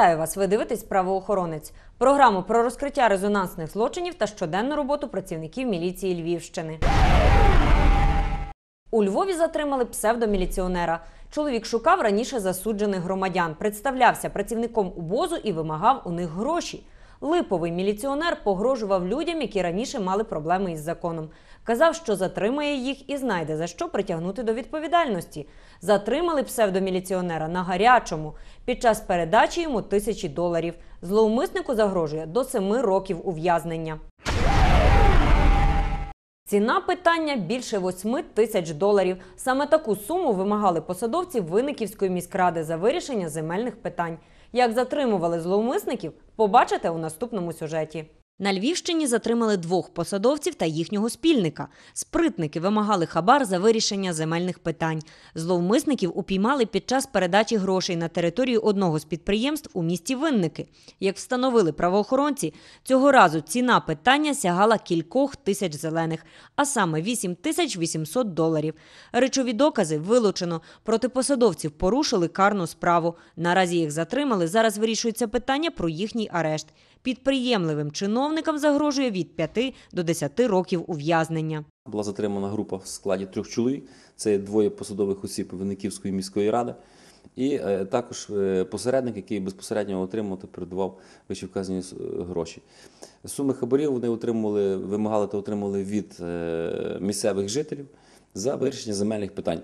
Вітаю вас! Ви дивитесь правоохоронець. Програму про розкриття резонансних злочинів та щоденну роботу працівників міліції Львівщини. У Львові затримали псевдоміліціонера. Чоловік шукав раніше засуджених громадян, представлявся працівником УБОЗу і вимагав у них гроші. Липовий міліціонер погрожував людям, які раніше мали проблеми із законом. Казав, що затримає їх і знайде за що притягнути до відповідальності. Затримали псевдоміліціонера на гарячому під час передачі йому тисячі доларів. Зловмиснику загрожує до семи років ув'язнення. Ціна питання більше 8 тисяч доларів. Саме таку суму вимагали посадовці Винниківської міськради за вирішення земельних питань. Як затримували зловмисників, побачите у наступному сюжеті. На Львівщині затримали двох посадовців та їхнього спільника. Спритники вимагали хабар за вирішення земельних питань. Зловмисників упіймали під час передачі грошей на територію одного з підприємств у місті Винники. Як встановили правоохоронці, цього разу ціна питання сягала кількох тисяч зелених, а саме 8 тисяч 800 доларів. Речові докази вилучено. Проти посадовців порушили карну справу. Наразі їх затримали. Зараз вирішується питання про їхній арешт. Підприємливим чиновникам загрожує від 5 до 10 років ув'язнення. Була затримана група в складі трьох чоловік. Це двоє посадових осіб Винниківської міської ради, і е, також е, посередник, який безпосередньо отримав та передавав вище вказані е, гроші. Суми хабарів вони отримували, вимагали та отримали від місцевих жителів за вирішення земельних питань.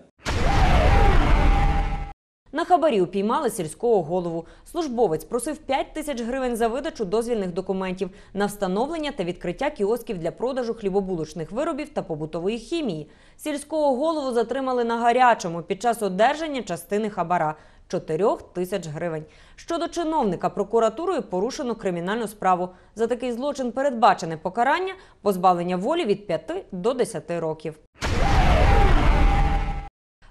На хабарі упіймали сільського голову. Службовець просив 5 тисяч гривень за видачу дозвільних документів на встановлення та відкриття кіосків для продажу хлібобулочних виробів та побутової хімії. Сільського голову затримали на гарячому під час одержання частини хабара. 4 тисяч гривень. Щодо чиновника прокуратурою порушено кримінальну справу. За такий злочин передбачене покарання позбавлення волі від 5 до 10 років.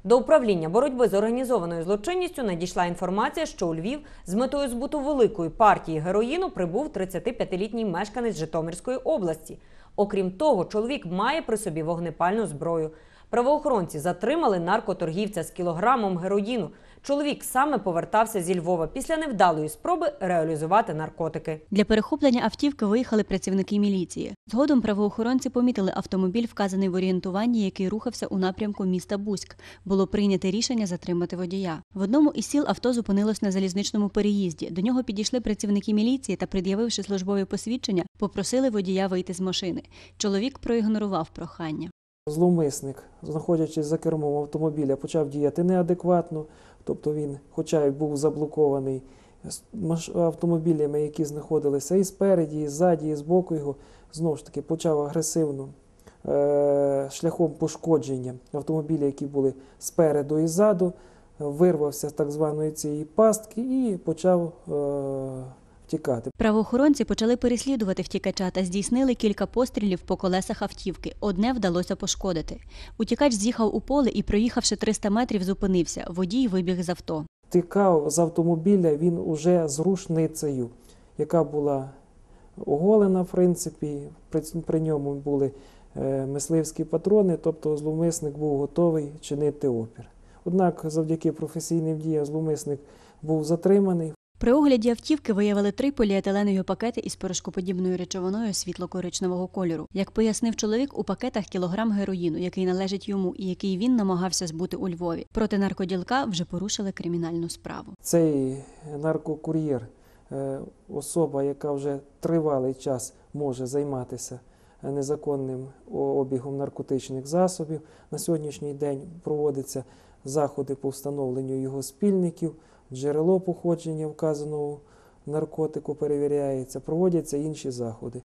До управління боротьби з організованою злочинністю надійшла інформація, що у Львів з метою збуту великої партії героїну прибув 35-літній мешканець Житомирської області. Окрім того, чоловік має при собі вогнепальну зброю. Правоохоронці затримали наркоторгівця з кілограмом героїну. Чоловік саме повертався зі Львова після невдалої спроби реалізувати наркотики. Для перехоплення автівки виїхали працівники міліції. Згодом правоохоронці помітили автомобіль, вказаний в орієнтуванні, який рухався у напрямку міста Буськ. Було прийнято рішення затримати водія. В одному із сіл авто зупинилось на залізничному переїзді. До нього підійшли працівники міліції та, пред'явивши службові посвідчення, попросили водія вийти з машини. Чоловік проігнорував прохання. Зловмисник, знаходячись за кермом автомобіля, почав діяти неадекватно, тобто він, хоча й був заблокований автомобілями, які знаходилися і спереді, і ззаді, і збоку його, знову ж таки почав агресивно е- шляхом пошкодження автомобіля, які були спереду і ззаду, вирвався з так званої цієї пастки і почав е- втікати. Правоохоронці почали переслідувати втікача та здійснили кілька пострілів по колесах автівки. Одне вдалося пошкодити. Утікач з'їхав у поле і, проїхавши 300 метрів, зупинився. Водій вибіг з авто. Тікав з автомобіля він уже з рушницею, яка була оголена, в принципі. При, ньому були е, мисливські патрони, тобто зловмисник був готовий чинити опір. Однак, завдяки професійним діям, зловмисник був затриманий. При огляді автівки виявили три поліетиленові пакети із порошкоподібною речовиною світло-коричневого кольору. Як пояснив чоловік, у пакетах кілограм героїну, який належить йому і який він намагався збути у Львові. Проти наркоділка вже порушили кримінальну справу. Цей наркокур'єр, е, особа, яка вже тривалий час може займатися е, незаконним обігом наркотичних засобів. На сьогоднішній день проводяться заходи по встановленню його спільників, джерело походження вказаного наркотику перевіряється, проводяться інші заходи.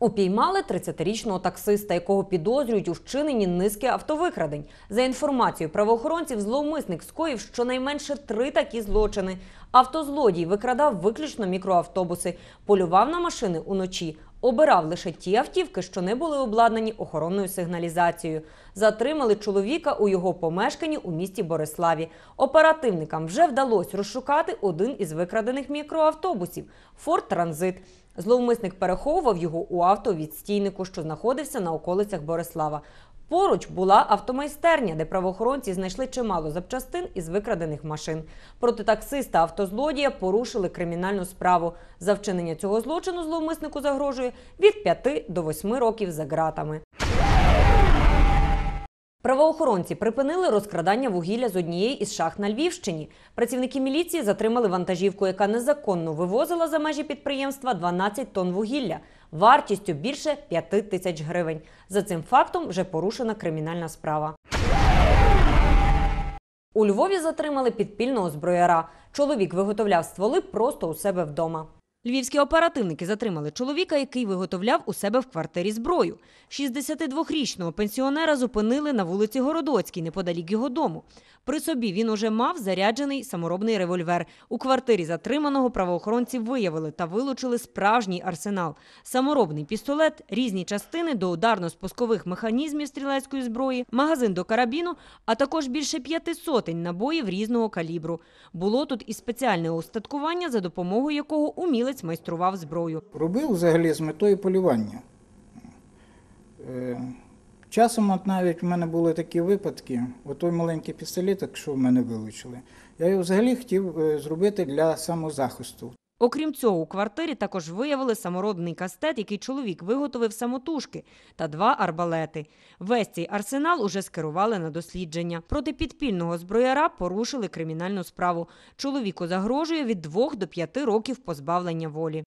Упіймали 30-річного таксиста, якого підозрюють у вчиненні низки автовикрадень. За інформацією правоохоронців, зловмисник скоїв щонайменше три такі злочини. Автозлодій викрадав виключно мікроавтобуси, полював на машини уночі, обирав лише ті автівки, що не були обладнані охоронною сигналізацією. Затримали чоловіка у його помешканні у місті Бориславі. Оперативникам вже вдалося розшукати один із викрадених мікроавтобусів Форд Транзит. Зловмисник переховував його у автовідстійнику, що знаходився на околицях Борислава. Поруч була автомайстерня, де правоохоронці знайшли чимало запчастин із викрадених машин. Проти таксиста автозлодія порушили кримінальну справу. За вчинення цього злочину зловмиснику загрожує від 5 до 8 років за ґратами. Правоохоронці припинили розкрадання вугілля з однієї із шахт на Львівщині. Працівники міліції затримали вантажівку, яка незаконно вивозила за межі підприємства 12 тонн вугілля вартістю більше 5 тисяч гривень. За цим фактом вже порушена кримінальна справа. У Львові затримали підпільного зброяра. Чоловік виготовляв стволи просто у себе вдома. Львівські оперативники затримали чоловіка, який виготовляв у себе в квартирі зброю. 62-річного пенсіонера зупинили на вулиці Городоцькій, неподалік його дому. При собі він уже мав заряджений саморобний револьвер. У квартирі затриманого правоохоронці виявили та вилучили справжній арсенал: саморобний пістолет, різні частини до ударно-спускових механізмів стрілецької зброї, магазин до карабіну, а також більше п'яти сотень набоїв різного калібру. Було тут і спеціальне устаткування, за допомогою якого умілець майстрував зброю. Робив взагалі з метою полювання. Е, Часом от навіть в мене були такі випадки, отой маленький пістолетик, що в мене вилучили, я його взагалі хотів е, зробити для самозахисту. Окрім цього, у квартирі також виявили самородний кастет, який чоловік виготовив самотужки, та два арбалети. Весь цей арсенал уже скерували на дослідження. Проти підпільного зброяра порушили кримінальну справу. Чоловіку загрожує від 2 до 5 років позбавлення волі.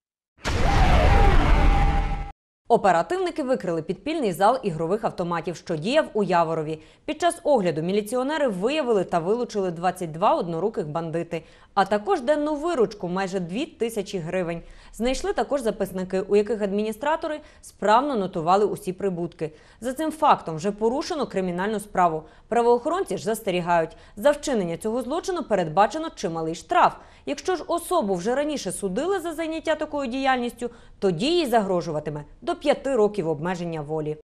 Оперативники викрили підпільний зал ігрових автоматів, що діяв у Яворові. Під час огляду міліціонери виявили та вилучили 22 одноруких бандити, а також денну виручку майже 2 тисячі гривень. Знайшли також записники, у яких адміністратори справно нотували усі прибутки. За цим фактом вже порушено кримінальну справу. Правоохоронці ж застерігають, за вчинення цього злочину передбачено чималий штраф. Якщо ж особу вже раніше судили за заняття такою діяльністю, тоді їй загрожуватиме до 5 років обмеження волі.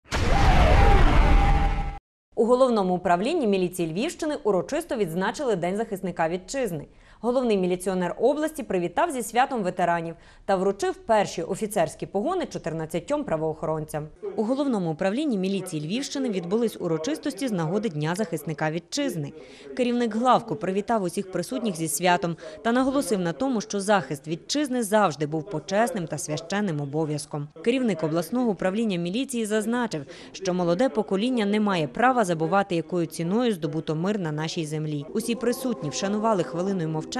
У головному управлінні міліції Львівщини урочисто відзначили День захисника вітчизни. Головний міліціонер області привітав зі святом ветеранів та вручив перші офіцерські погони 14 правоохоронцям. У головному управлінні міліції Львівщини відбулись урочистості з нагоди Дня захисника вітчизни. Керівник главку привітав усіх присутніх зі святом та наголосив на тому, що захист вітчизни завжди був почесним та священним обов'язком. Керівник обласного управління міліції зазначив, що молоде покоління не має права забувати, якою ціною здобуто мир на нашій землі. Усі присутні вшанували хвилиною мовчання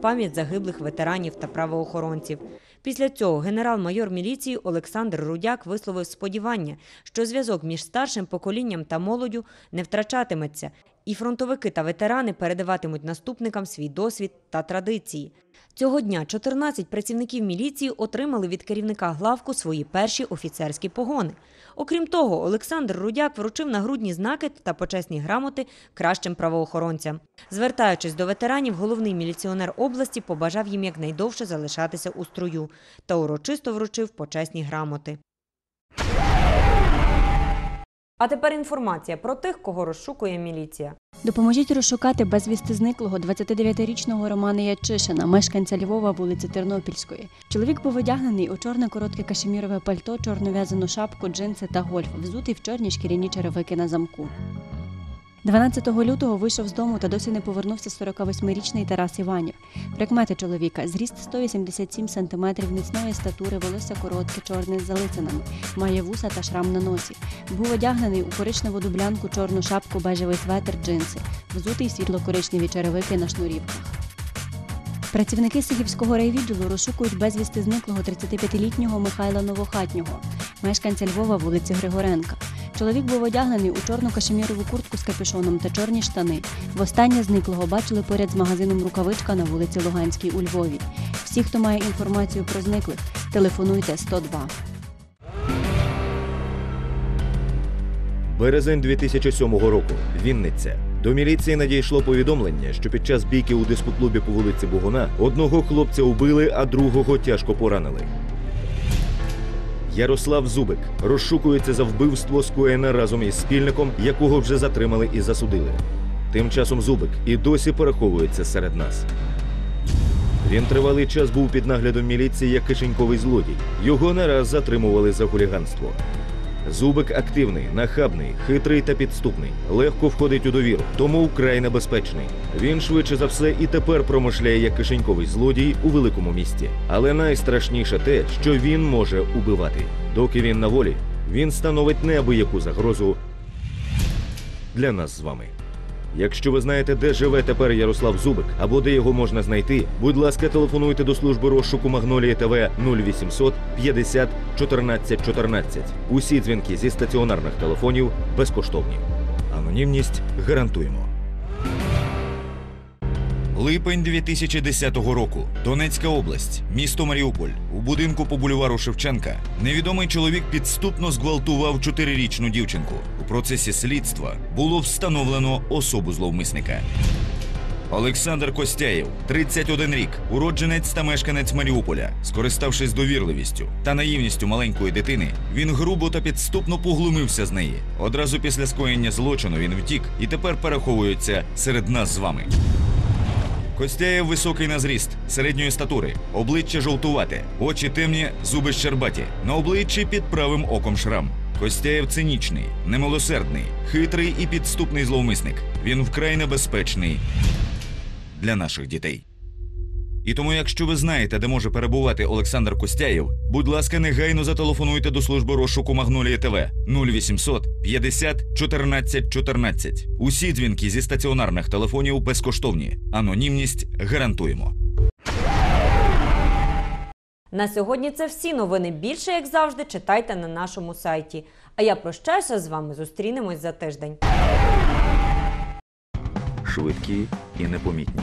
пам'ять загиблих ветеранів та правоохоронців. Після цього генерал-майор міліції Олександр Рудяк висловив сподівання, що зв'язок між старшим поколінням та молоддю не втрачатиметься, і фронтовики та ветерани передаватимуть наступникам свій досвід та традиції. Цього дня 14 працівників міліції отримали від керівника главку свої перші офіцерські погони. Окрім того, Олександр Рудяк вручив нагрудні знаки та почесні грамоти кращим правоохоронцям. Звертаючись до ветеранів, головний міліціонер області побажав їм якнайдовше залишатися у строю та урочисто вручив почесні грамоти. А тепер інформація про тих, кого розшукує міліція. Допоможіть розшукати безвісти зниклого 29-річного Романа Ячишина, мешканця Львова, вулиці Тернопільської. Чоловік був одягнений у чорне коротке кашемірове пальто, чорну в'язану шапку, джинси та гольф, взутий в чорні шкіряні черевики на замку. 12 лютого вийшов з дому та досі не повернувся 48-річний Тарас Іванів. Прикмети чоловіка зріст 187 см, міцної статури, волосся коротке, чорне з залицянами, має вуса та шрам на носі. Був одягнений у коричневу дублянку, чорну шапку, бежевий светр, джинси, взутий світло-коричневі черевики на шнурівках. Працівники Сигівського райвідділу розшукують безвісти зниклого 35-літнього Михайла Новохатнього, мешканця Львова вулиці Григоренка. Чоловік був одягнений у чорну кашемірову куртку з капюшоном та чорні штани. Востаннє зниклого бачили поряд з магазином Рукавичка на вулиці Луганській у Львові. Всі, хто має інформацію про зниклих, телефонуйте 102. Березень 2007 року. Вінниця. До міліції надійшло повідомлення, що під час бійки у дискоклубі по вулиці Бугуна одного хлопця убили, а другого тяжко поранили. Ярослав Зубик розшукується за вбивство скоєне разом із спільником, якого вже затримали і засудили. Тим часом Зубик і досі переховується серед нас. Він тривалий час був під наглядом міліції як кишеньковий злодій. Його не раз затримували за хуліганство. Зубик активний, нахабний, хитрий та підступний, легко входить у довіру, тому вкрай небезпечний. Він швидше за все і тепер промишляє як кишеньковий злодій у великому місті. Але найстрашніше те, що він може убивати. Доки він на волі, він становить неабияку загрозу для нас з вами. Якщо ви знаєте, де живе тепер Ярослав Зубик або де його можна знайти, будь ласка, телефонуйте до служби розшуку Магнолії ТВ 0800 50 14 14. Усі дзвінки зі стаціонарних телефонів безкоштовні. Анонімність гарантуємо. Липень 2010 року. Донецька область, місто Маріуполь. У будинку по бульвару Шевченка невідомий чоловік підступно зґвалтував чотирирічну дівчинку. У процесі слідства було встановлено особу зловмисника. Олександр Костяєв, 31 рік, уродженець та мешканець Маріуполя. Скориставшись довірливістю та наївністю маленької дитини, він грубо та підступно поглумився з неї. Одразу після скоєння злочину він втік і тепер переховується серед нас з вами. Костяєв високий на зріст, середньої статури, обличчя жовтувате, очі темні, зуби щербаті, на обличчі під правим оком шрам. Костяєв цинічний, немилосердний, хитрий і підступний зловмисник. Він вкрай небезпечний для наших дітей. І тому, якщо ви знаєте, де може перебувати Олександр Костяєв, будь ласка, негайно зателефонуйте до служби розшуку Магнолія ТВ 0800 50 14 14. Усі дзвінки зі стаціонарних телефонів безкоштовні. Анонімність гарантуємо. На сьогодні це всі новини. Більше, як завжди, читайте на нашому сайті. А я прощаюся з вами. Зустрінемось за тиждень. швидкі і непомітні,